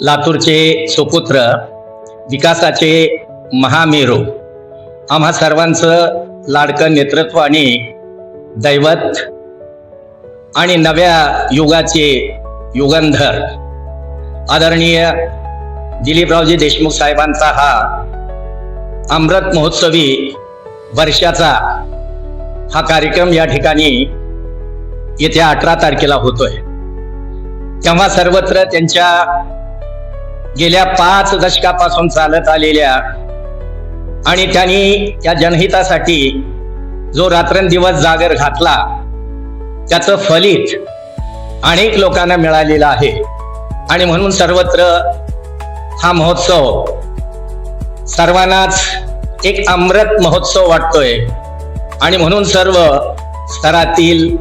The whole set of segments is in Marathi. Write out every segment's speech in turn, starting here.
लातूरचे सुपुत्र विकासाचे महामेरू. आम्हा सर्वांचं लाडकं नेतृत्व आणि दैवत आणि नव्या युगाचे युगंधर. आदरणीय दिलीपरावजी देशमुख साहेबांचा हा अमृत महोत्सवी वर्षाचा हा कार्यक्रम या ठिकाणी येत्या अठरा तारखेला होतोय. तेव्हा सर्वत्र त्यांच्या गेल्या पाच दशकापासून चालत आलेल्या आणि त्यांनी त्या जनहितासाठी जो रात्रंदिवस जागर घातला त्याचं फलित अनेक लोकांना मिळालेलं आहे. आणि म्हणून सर्वत्र हा महोत्सव सर्वांनाच एक अमृत महोत्सव वाटतोय. आणि म्हणून सर्व स्तरातील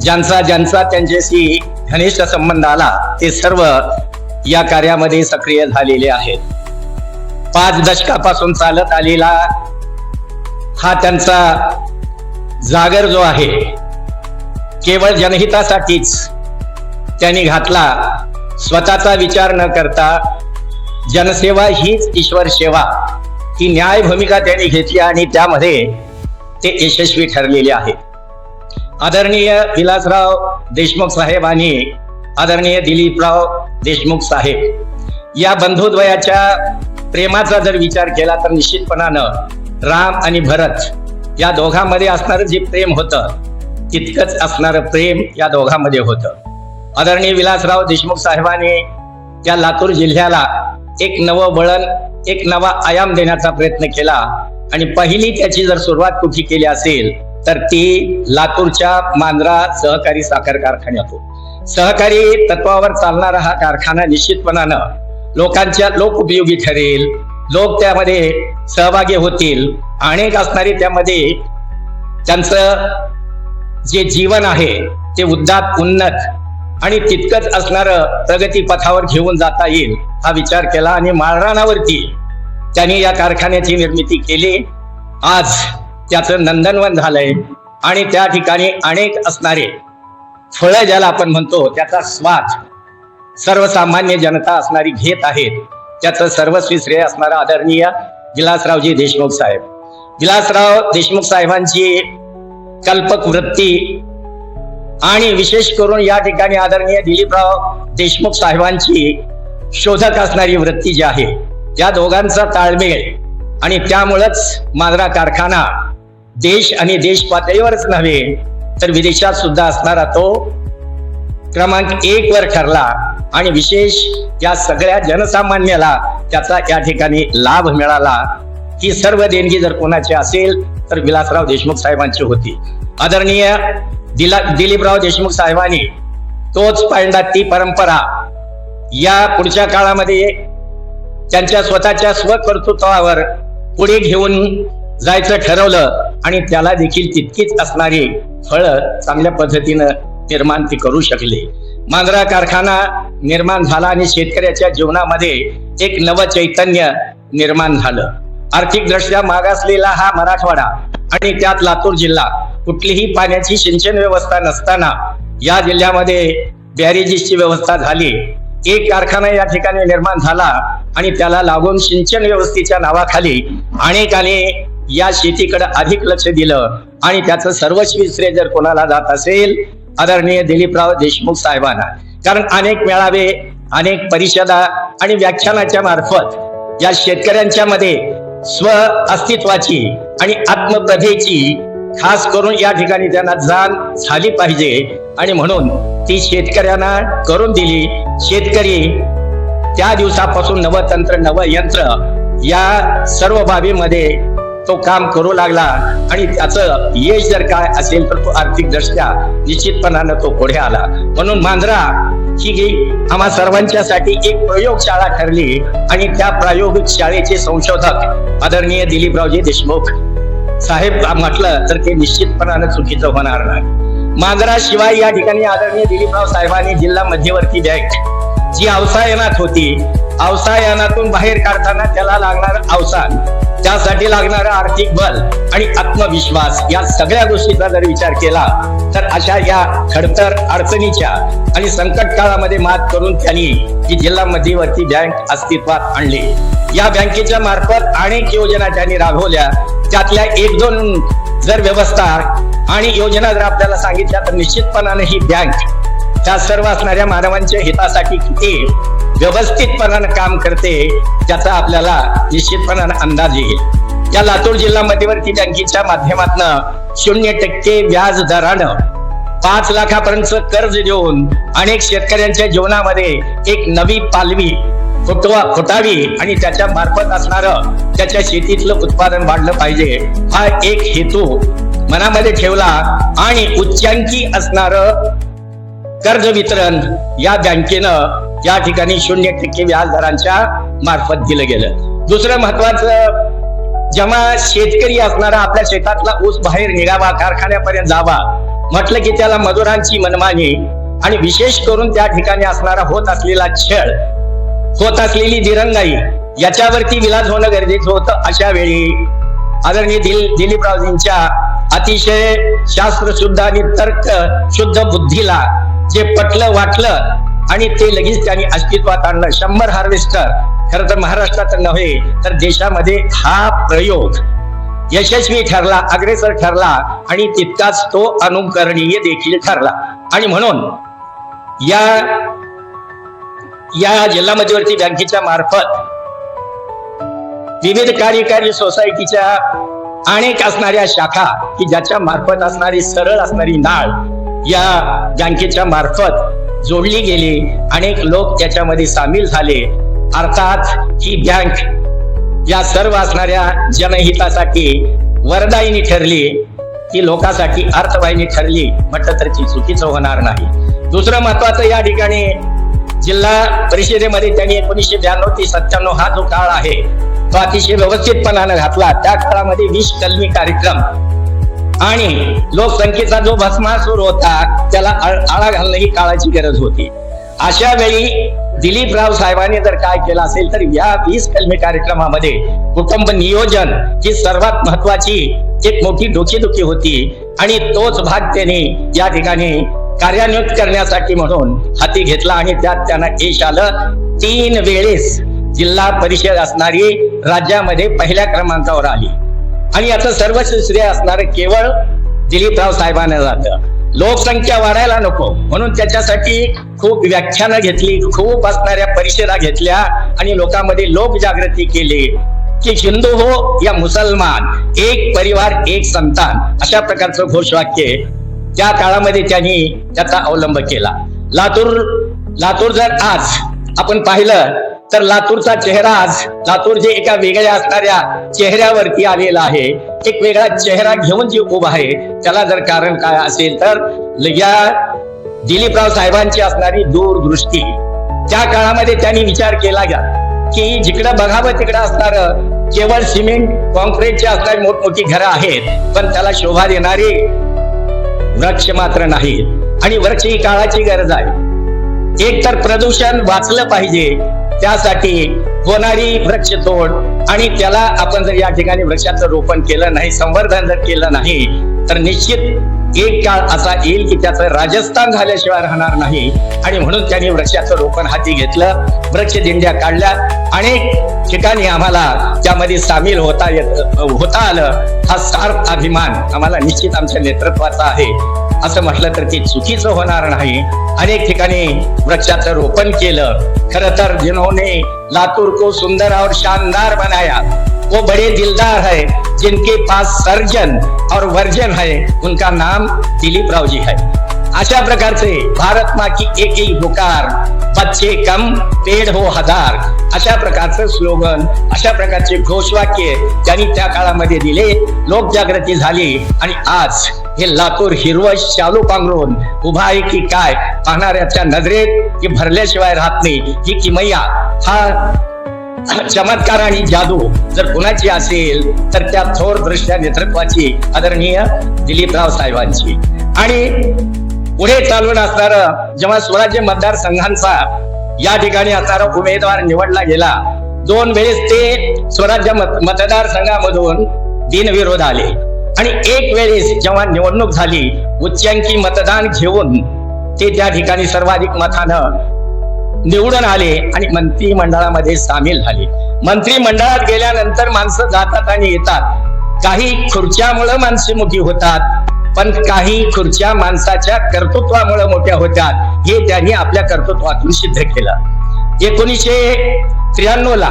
ज्यांचा ज्यांचा त्यांच्याशी घनिष्ठ संबंध आला ते सर्व या कार्यामध्ये सक्रिय झालेले आहेत. पाच दशकापासून चालत आलेला हा त्यांचा जागर जो आहे केवळ जनहितासाठीच त्यांनी घातला. स्वतःचा विचार न करता जनसेवा हीच ईश्वर सेवा ही न्याय भूमिका त्यांनी घेतली आणि त्यामध्ये ते यशस्वी ठरलेले आहे आदरणीय विलासराव देशमुख साहेबांनी आदरणीय दिलीपराव देशमुख साहेब या बंधुद्वयाच्या प्रेमाचा जर विचार केला तर निश्चितपणानं राम आणि भरत या दोघांमध्ये असणारं जे प्रेम होतं तितकंच असणारं प्रेम या दोघांमध्ये होतं. आदरणीय विलासराव देशमुख साहेबांनी या लातूर जिल्ह्याला एक नवं वळण एक नवा आयाम देण्याचा प्रयत्न केला आणि पहिली त्याची जर सुरुवात कुठे केली असेल तर ती लातूरच्या मांजरा सहकारी साखर कारखान्यातून. सहकारी तत्वावर चालणारा हा कारखाना निश्चितपणानं लोकांच्या लोकउपयोगी ठरेल. लोक त्यामध्ये सहभागी होतील. अनेक असणारे त्यामध्ये त्यांचं जे जीवन आहे ते उद्दात उन्नत आणि तितकंच असणारं प्रगती पथावर घेऊन जाता येईल हा विचार केला आणि माळरानावरती त्यांनी या कारखान्याची निर्मिती केली. आज त्याचं नंदनवन झालंय आणि त्या ठिकाणी अनेक असणारे फळं ज्याला आपण म्हणतो त्याचा स्वाद सर्वसामान्य जनता असणारी घेत आहेत त्याचं सर्वस्वी श्रेय असणारा आदरणीय विलासरावजी देशमुख साहेब. विलासराव देशमुख साहेबांची कल्पक वृत्ती आणि विशेष करून या ठिकाणी आदरणीय दिलीपराव देशमुख साहेबांची शोधक असणारी वृत्ती जी आहे त्या दोघांचा ताळमेळ आणि त्यामुळंच मांजरा कारखाना देश आणि देश पातळीवरच नव्हे तर विदेशात सुद्धा असणारा तो क्रमांक एक वर ठरला आणि विशेष या सगळ्या जनसामान्याला त्याचा या ठिकाणी लाभ मिळाला. ही सर्व देणगी जर कोणाची असेल तर विलासराव देशमुख साहेबांची होती. आदरणीय दिला दिलीपराव देशमुख साहेबांनी तोच पांडा ती परंपरा या पुढच्या काळामध्ये त्यांच्या स्वतःच्या स्वकर्तृत्वावर पुढे घेऊन जायचं ठरवलं आणि त्याला देखील तितकीच असणारी फळं चांगल्या पद्धतीनं निर्माण ती करू शकले. मांजरा कारखाना निर्माण झाला आणि शेतकऱ्याच्या जीवनामध्ये एक नव चैतन्य निर्माण झालं. आर्थिक दृष्ट्या मागासलेला हा मराठवाडा आणि त्यात लातूर जिल्हा कुठलीही पाण्याची सिंचन व्यवस्था नसताना या जिल्ह्यामध्ये बॅरेजेसची व्यवस्था झाली. एक कारखाना या ठिकाणी निर्माण झाला आणि त्याला लागून सिंचन व्यवस्थेच्या नावाखाली अनेकाने या शेतीकडे अधिक लक्ष दिलं आणि त्याचं सर्वस्वी श्रेय जर कोणाला जात असेल आदरणीय दिलीपराव देशमुख साहेबांना. कारण अनेक मेळावे अनेक परिषदा आणि व्याख्यानाच्या मार्फत या शेतकऱ्यांच्या मध्ये स्व अस्तित्वाची आणि आत्मप्रथेची खास करून या ठिकाणी त्यांना जाण झाली पाहिजे. आणि म्हणून ती शेतकऱ्यांना करून दिली. शेतकरी त्या दिवसापासून नवतंत्र नवयंत्र यंत्र या सर्व बाबीमध्ये तो काम करू लागला आणि त्याचं यश जर काय असेल तर तो आर्थिक दृष्ट्या निश्चितपणानं तो पुढे आला. म्हणून मांजरा ही आम्हा सर्वांच्यासाठी एक प्रयोगशाळा ठरली आणि त्या प्रायोगिक शाळेचे संशोधक आदरणीय दिलीपरावजी देशमुख साहेब म्हटलं तर ते निश्चितपणानं चुकीचं होणार नाही. मांजरा शिवाय या ठिकाणी आदरणीय दिलीपराव साहेबांनी जिल्हा मध्यवर्ती बँक जी अवसायनात होती अवसायनातून बाहेर काढताना त्याला लागणार अवसान त्यासाठी लागणारं आर्थिक बल आणि आत्मविश्वास या सगळ्या गोष्टीचा जर विचार केला तर अशा या खडतर अडचणीच्या आणि संकट काळामध्ये मात करून त्यांनी ही जिल्हा मध्यवर्ती बँक अस्तित्वात आणली. या बँकेच्या मार्फत अनेक योजना त्यांनी राबवल्या. त्यातल्या एक दोन जर व्यवस्था आणि योजना जर आपल्याला सांगितल्या तर निश्चितपणाने ही बँक त्या सर्व असणाऱ्या मानवांच्या हितासाठी किती व्यवस्थितपणानं काम करते त्याचा आपल्याला निश्चितपणानं अंदाज येईल. या लातूर जिल्हा मध्यवर्ती बँकेच्या माध्यमातून शून्य टक्के व्याज दरानं पाच लाखापर्यंत कर्ज देऊन अनेक शेतकऱ्यांच्या जीवनामध्ये एक नवी पालवी फुटवा फुटावी आणि त्याच्या मार्फत असणारं त्याच्या शेतीतलं उत्पादन वाढलं पाहिजे हा एक हेतू मनामध्ये ठेवला आणि उच्चांकी असणारं कर्ज वितरण या बँकेनं या ठिकाणी शून्य टक्के व्याज दरांच्या मार्फत दिलं गेलं. दुसरं महत्वाचं जेव्हा शेतकरी असणारा आपल्या शेतातला ऊस बाहेर निघावा कारखान्यापर्यंत जावा म्हटलं की त्याला मजुरांची मनमानी आणि विशेष करून त्या ठिकाणी असणारा होत असलेला छळ होत असलेली दिरंगाई याच्यावरती विलास होणं गरजेचं होतं अशा वेळी आदरणीय दिल दिलीपरावजींच्या अतिशय शास्त्र शुद्ध आणि तर्क शुद्ध बुद्धीला जे पटलं वाटलं आणि ते लगेच त्यांनी अस्तित्वात आणलं. शंभर हार्वेस्टर खरं तर महाराष्ट्रात नव्हे तर देशामध्ये हा प्रयोग यशस्वी ठरला अग्रेसर ठरला आणि तितकाच तो अनुकरणीय देखील ठरला. आणि म्हणून या या जिल्हा मध्यवर्ती बँकेच्या मार्फत विविध कार्यकारी सोसायटीच्या अनेक असणाऱ्या शाखा की ज्याच्या मार्फत असणारी सरळ असणारी नाळ या बँकेच्या मार्फत जोडली गेली अनेक लोक त्याच्यामध्ये सामील झाले. अर्थात ही बँक या सर्व असणाऱ्या जनहितासाठी वरदायिनी ठरली. ती लोकांसाठी अर्थवाहिनी ठरली म्हटलं तर ती चुकीचं होणार नाही. दुसरं महत्वाचं या ठिकाणी जिल्हा परिषदेमध्ये त्यांनी एकोणीसशे ब्याण्णव ते सत्त्याण्णव हा जो काळ आहे तो अतिशय व्यवस्थितपणानं घातला. त्या काळामध्ये वीस कलमी कार्यक्रम आणि लोकसंख्येचा जो भस्मासूर होता त्याला आळ- आळा घालणं ही काळाची गरज होती. अशा वेळी दिलीपराव साहेबांनी जर काय केलं असेल तर या वीस कलमी कार्यक्रमामध्ये कुटुंब नियोजन ही सर्वात महत्वाची एक मोठी डोकेदुखी होती. आणि तोच भाग त्यांनी या ठिकाणी कार्यान्वित करण्यासाठी म्हणून हाती घेतला आणि त्यात त्यांना यश आलं. तीन वेळेस जिल्हा परिषद असणारी राज्यामध्ये पहिल्या क्रमांकावर आली. आणि याचं सर्वस्व श्रेय असणार केवळ दिलीपराव साहेबांना जातं. लोकसंख्या वाढायला नको. म्हणून त्याच्यासाठी खूप व्याख्यानं घेतली खूप असणाऱ्या परिषदा घेतल्या आणि लोकांमध्ये लोकजागृती केली. की हिंदू हो या मुसलमान एक परिवार एक संतान अशा प्रकारचं घोषवाक्य त्या काळामध्ये त्यांनी त्याचा अवलंब केला. लातूर लातूर जर आज आपण पाहिलं तर लातूरचा चेहरा आज लातूर जे एका वेगळ्या असणाऱ्या चेहऱ्यावरती आलेला आहे एक वेगळा चेहरा घेऊन जे उभा आहे त्याला जर कारण काय असेल तर या दिलीपराव साहेबांची असणारी दूरदृष्टी. त्या काळामध्ये त्यांनी विचार केला का की जिकडं बघावं तिकडं असणार केवळ सिमेंट कॉन्क्रीटची असणारी मोठमोठी घरं आहेत पण त्याला शोभा देणारी वृक्ष मात्र नाही आणि वृक्ष ही काळाची गरज आहे. एक तर प्रदूषण वाचलं पाहिजे त्यासाठी होणारी वृक्षतोड आणि त्याला आपण जर या ठिकाणी वृक्षाचं रोपण केलं नाही संवर्धन जर केलं नाही तर निश्चित एक काळ असा येईल की त्याचं राजस्थान झाल्याशिवाय राहणार नाही. आणि म्हणून त्यांनी वृक्षाचं रोपण हाती घेतलं वृक्ष दिंड्या काढल्या. अनेक ठिकाणी आम्हाला त्यामध्ये सामील होता येत होता आलं. हा सार्थ अभिमान आम्हाला निश्चित आमच्या नेतृत्वाचा आहे. असं म्हटलं तर ते चुकीचं होणार नाही. अनेक ठिकाणी वृक्षाचं रोपण केलं. खर तर जिन्होंने लातूर को सुंदर और शानदार बनाया वो बड़े दिलदार है जिनके पास सर्जन और वर्जन है। उनका नाम दिलीप राव जी है। अशा प्रकारचे भारत माँ की एक ही पुकार बच्चे कम पेड़ हो हजार। अशा प्रकारचं स्लोगन अशा प्रकारचे घोषवाक्य त्यांनी त्या काळामध्ये दिले लोकजागृती झाली आणि आज हे लातूर हिरवं शालू पांघरून उभा आहे की काय? पाहणाऱ्याच्या नजरेत की भरल्याशिवाय राहत नाही. ही किमय्या हा चमत्कार आणि जादू जर कुणाची असेल तर त्या थोर दृष्ट्या नेतृत्वाची आदरणीय दिलीपराव साहेबांची. आणि पुढे चालून असणार जेव्हा स्वराज्य मतदारसंघांचा या ठिकाणी असणारा उमेदवार निवडला गेला दोन वेळेस ते स्वराज्य मत मतदारसंघामधून बिनविरोध आले. आणि एक वेळेस जेव्हा निवडणूक झाली उच्चांकी मतदान घेऊन ते त्या ठिकाणी सर्वाधिक मतानं निवडून आले आणि मंत्रिमंडळामध्ये सामील झाले. मंत्रिमंडळात गेल्यानंतर माणसं जातात आणि येतात. काही खुर्च्यामुळे माणसे होतात पण काही खुर्च्या माणसाच्या कर्तृत्वामुळे मोठ्या होतात. हे त्यांनी आपल्या कर्तृत्वातून सिद्ध केलं. एकोणीसशे त्र्याण्णव ला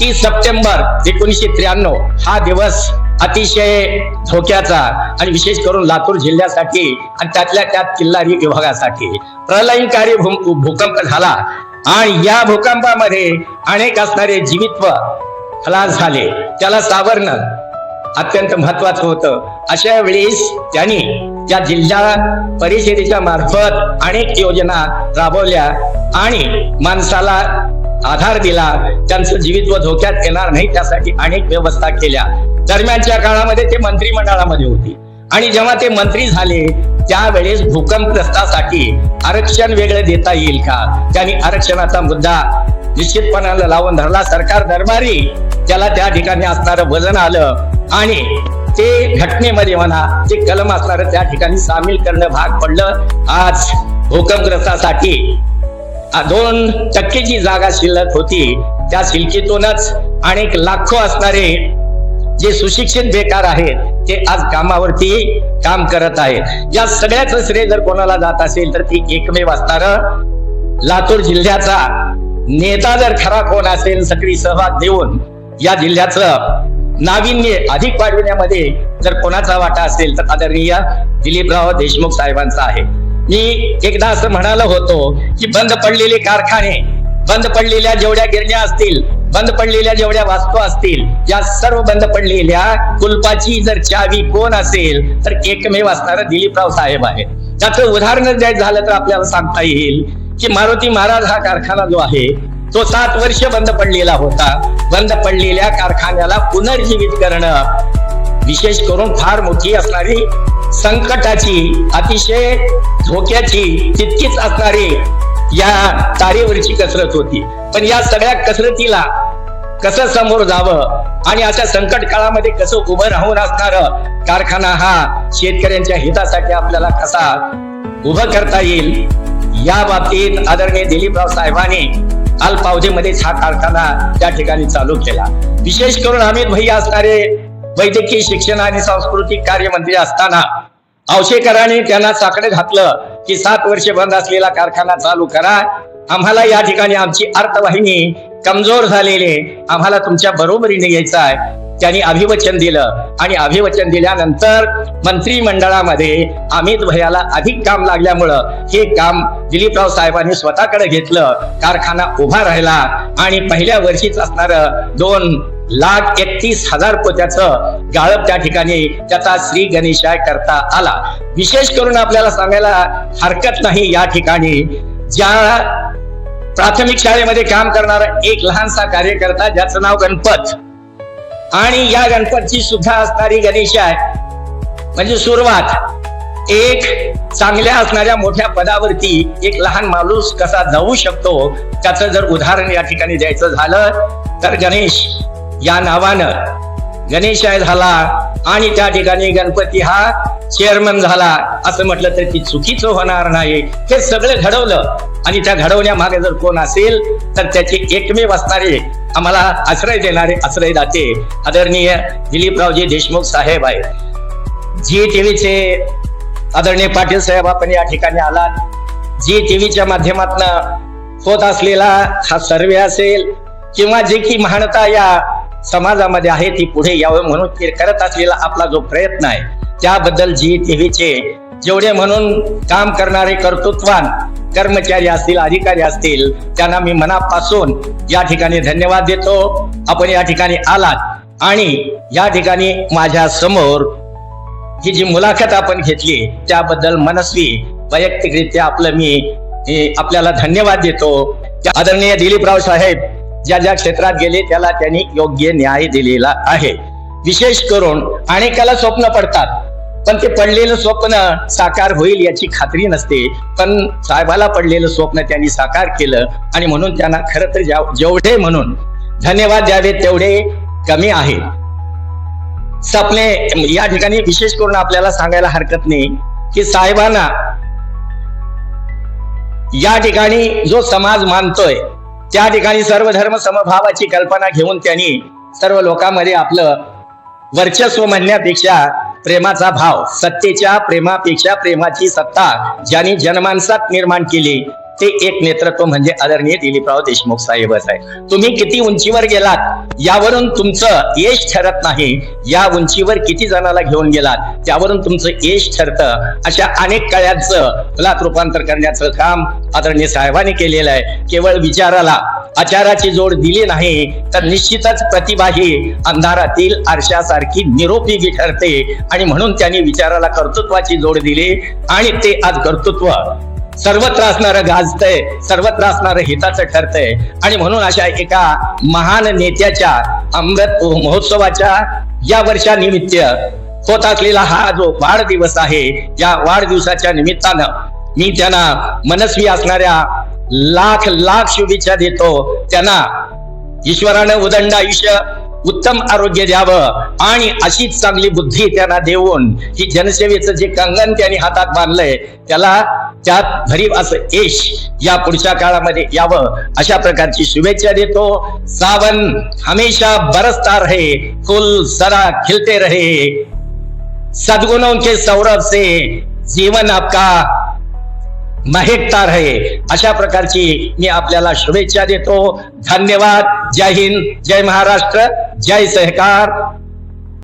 तीस सप्टेंबर एकोणीसशे त्र्याण्णव हा दिवस अतिशय धोक्याचा आणि विशेष करून लातूर जिल्ह्यासाठी आणि त्यातल्या त्यात किल्लारी विभागासाठी. प्रलयंकारी भूकंप झाला. आणि या भूकंपामध्ये अनेक असणारे जीवित्व खलास झाले. त्याला सावरणं अत्यंत महत्वाचं होतं. अशा वेळेस त्यांनी त्या जिल्हा परिषदेच्या मार्फत अनेक योजना राबवल्या आणि माणसाला आधार दिला. त्यांचं जीवित्व धोक्यात येणार नाही त्यासाठी अनेक व्यवस्था केल्या. दरम्यानच्या काळामध्ये ते मंत्रिमंडळामध्ये होती. आणि जेव्हा ते मंत्री झाले त्यावेळेस भूकंपग्रस्तासाठी आरक्षण वेगळं देता येईल का? त्यांनी आरक्षणाचा मुद्दा निश्चितपणानं लावून धरला. सरकार दरबारी त्याला त्या ठिकाणी असणारं वजन आलं आणि ते घटनेमध्ये म्हणा ते कलम असणारं त्या ठिकाणी सामील करणं भाग पडलं. आज भूकंपग्रस्तासाठी दोन टक्केची जागा शिल्लक होती त्या शिल्कीतूनच अनेक लाखो असणारे जे सुशिक्षित बेकार आहेत ते आज कामावरती काम करत आहेत या सगळ्याच श्रेय जर कोणाला जात असेल तर ती एकमेव असणार. लातूर जिल्ह्याचा नेता जर खरा कोण असेल सक्रिय सहभाग देऊन या जिल्ह्याचं नाविन्य अधिक वाढविण्यामध्ये जर कोणाचा वाटा असेल तर आदरणीय दिलीपराव देशमुख साहेबांचा आहे. मी एकदा असं म्हणालो होतो की बंद पडलेले कारखाने बंद पडलेल्या जेवढ्या गिरण्या असतील बंद पडलेल्या जेवढ्या वास्तू असतील या सर्व बंद पडलेल्या कुलपाची जर चावी कोण असेल तर एकमेव असणारा दिलीपराव साहेब आहे त्याचं उदाहरण द्यायचं झालं तर आपल्याला सांगता येईल की मारुती महाराज हा कारखाना जो आहे तो सात वर्ष बंद पडलेला होता. बंद पडलेल्या कारखान्याला पुनर्जीवित करणं विशेष करून फार मोठी असणारी संकटाची अतिशय धोक्याची तितकीच असणारी या तारेवरची कसरत होती. पण या सगळ्या कसरतीला कसं समोर जावं आणि अशा संकट काळामध्ये कसं उभं राहून असणार कारखाना हा शेतकऱ्यांच्या हितासाठी आपल्याला कसा उभं करता येईल या बाबतीत आदरणीय दिलीपराव साहेबांनी अल्पावधीमध्येच हा कारखाना त्या ठिकाणी चालू केला. विशेष करून अमित भैया असणारे वैद्यकीय शिक्षण आणि सांस्कृतिक कार्य मंत्री असताना औशेकरांनी त्यांना साकडं घातलं की सात वर्ष बंद असलेला कारखाना चालू करा. आम्हाला या ठिकाणी आमची अर्थवाहिनी कमजोर झालेले आम्हाला तुमच्या बरोबरीने यायचं आहे. त्यांनी अभिवचन दिलं. आणि अभिवचन दिल्यानंतर मंत्रिमंडळामध्ये अमित भयाला अधिक काम लागल्यामुळं हे काम दिलीपराव साहेबांनी स्वतःकडे घेतलं. कारखाना उभा राहिला. आणि पहिल्या वर्षीच असणार दोन लाख एकतीस हजार पोत्याचं गाळप त्या ठिकाणी त्याचा श्री गणेशाय करता आला. विशेष करून आपल्याला सांगायला हरकत नाही या ठिकाणी. ज्या प्राथमिक शाळेमध्ये काम करणारा एक लहानसा कार्यकर्ता ज्याचं नाव गणपत. आणि या गणपतची सुद्धा असणारी गणेशाय म्हणजे सुरुवात. एक चांगल्या असणाऱ्या मोठ्या पदावरती एक लहान माणूस कसा जाऊ शकतो? त्याचं जर उदाहरण या ठिकाणी द्यायचं झालं तर गणेश या नावानं गणेशाय झाला आणि त्या ठिकाणी गणपती हा चेअरमन झाला. असं म्हटलं तर ती चुकीचं होणार नाही. हे सगळं घडवलं आणि त्या घडवण्यामागे जर कोण असेल तर त्याचे एकमेव असणारे आम्हाला आश्रय देणारे आश्रयदाते आदरणीय दिलीपरावजी देशमुख साहेब आहेत. जी टीव्हीचे आदरणीय पाटील साहेब आपण या ठिकाणी आलात. जी टीव्हीच्या माध्यमातून होत असलेला हा सर्वे असेल किंवा जे की महानता या समाजामध्ये आहे ती पुढे यावं म्हणून ते करत असलेला आपला जो प्रयत्न आहे त्याबद्दल जी टीव्हीचे जेवढे म्हणून काम करणारे कर्तृत्वान कर्मचारी असतील अधिकारी असतील त्यांना मी मनापासून या ठिकाणी धन्यवाद देतो. आपण या ठिकाणी आलात आणि या ठिकाणी माझ्यासमोर ही जी मुलाखत आपण घेतली त्याबद्दल मनस्वी वैयक्तिकरित्या आपलं मी आपल्याला धन्यवाद देतो. आदरणीय दिलीपराव साहेब ज्या ज्या क्षेत्रात गेले त्याला त्यांनी योग्य न्याय दिलेला आहे. विशेष करून अनेकाला स्वप्न पडतात. पण ते पडलेलं स्वप्न साकार होईल याची खात्री नसते. पण साहेबाला पडलेलं स्वप्न त्यांनी साकार केलं आणि म्हणून त्यांना खरं तर जेवढे म्हणून धन्यवाद द्यावे तेवढे कमी आहे सपने या ठिकाणी विशेष करून आपल्याला सांगायला हरकत नाही की साहेबांना या ठिकाणी जो समाज मानतोय त्या ठिकाणी सर्व धर्म समभावाची कल्पना घेऊन त्यांनी सर्व लोकांमध्ये आपलं वर्चस्व म्हणण्यापेक्षा प्रेमाचा भाव सत्तेच्या प्रेमापेक्षा प्रेमाची सत्ता ज्यांनी जनमानसात निर्माण केली ते एक नेतृत्व म्हणजे आदरणीय दिलीपराव देशमुख साहेबच आहे. तुम्ही किती उंचीवर गेलात यावरून तुमचं यश ठरत नाही. या उंचीवर किती जणाला घेऊन गेलात त्यावरून तुमचं यश ठरतं. अशा अनेक कळ्यांचं कलात रूपांतर करण्याचं काम आदरणीय साहेबांनी केलेलं आहे. केवळ विचाराला आचाराची जोड दिली नाही तर निश्चितच प्रतिभा ही अंधारातील आरशासारखी निरोपयोगी ठरते आणि म्हणून त्यांनी विचाराला कर्तृत्वाची जोड दिली. आणि ते आज कर्तृत्व सर्वत्र असणारं गाजतंय सर्वत्र असणारं हिताचं ठरतंय. आणि म्हणून अशा एका महान नेत्याच्या अमृत महोत्सवाच्या या वर्षानिमित्त होत असलेला हा जो वाढदिवस आहे या वाढदिवसाच्या निमित्तानं मी त्यांना मनस्वी असणाऱ्या लाख लाख शुभेच्छा देतो. त्यांना ईश्वरानं उदंड आयुष्य उत्तम आरोग्य द्यावं. आणि अशीच चांगली बुद्धी त्यांना देऊन ही जनसेवेचं जे कंगन त्यांनी हातात बांधलंय त्याला त्यात भरीव असं यश या पुढच्या काळामध्ये यावं अशा प्रकारची शुभेच्छा देतो. सावन हमेशा बरसता रहे फुल सरा खिलते रहे. सद्गुणों के सौरभ से जीवन आपका महेकता रहे. अशा प्रकारची मी आपल्याला शुभेच्छा देतो. धन्यवाद. जय हिंद. जय महाराष्ट्र. जय सहकार.